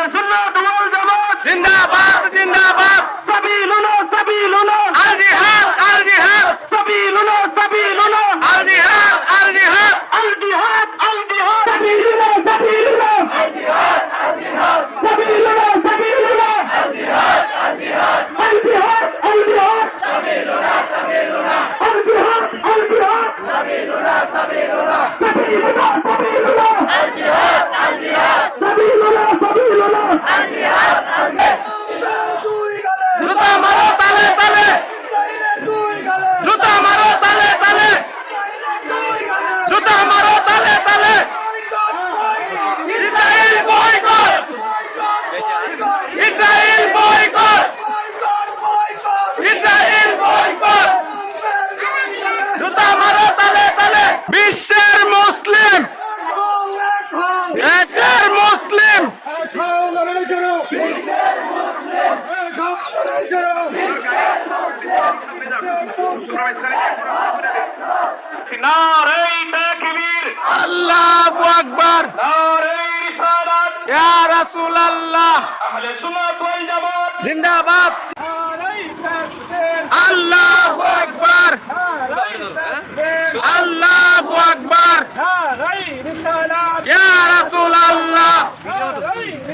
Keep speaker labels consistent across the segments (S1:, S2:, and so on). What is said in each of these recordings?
S1: আহলে সুন্নাত ওয়াল জামাত।
S2: জিন্দাবাদ জিন্দাবাদ।
S1: সাবিলুনা সাবিলুনা
S2: আল জিহাদ আল জিহাদ।
S1: সাবিলুনা সাবিলুনা
S2: আল জিহাদ আল জিহাদ।
S1: আল জিহাদ আল জিহাদ। সাবিলুনা সাবিলুনা আল জিহাদ আল জিহাদ। সাবিলুনা সাবিলুনা আল জিহাদ আল জিহাদ। আল জিহাদ আল জিহাদ। সাবিলুনা সাবিলুনা আল জিহাদ আল জিহাদ। সাবিলুনা সাবিলুনা সাবিলুনা
S2: বিশ্বের মুসলিম। একের মুসলিম। আল্লাহু আকবার। জিন্দাবাদ।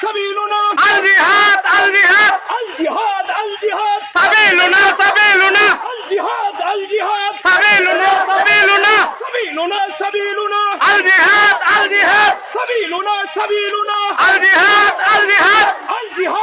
S3: সাবিলুনা।
S2: আল জিহাদ আল জিহাদ আল জিহাদ আল জিহাদ
S3: সাবিলুনা সাবিলুনা।
S2: আল জিহাদ আল জিহাদ সাবিলুনা সাবিলুনা। সাবিলুনা সাবিলুনা। আল জিহাদ আল জিহাদ
S3: সাবিলুনা সাবিলুনা।
S2: আল জিহাদ আল জিহাদ
S3: আল জিহাদ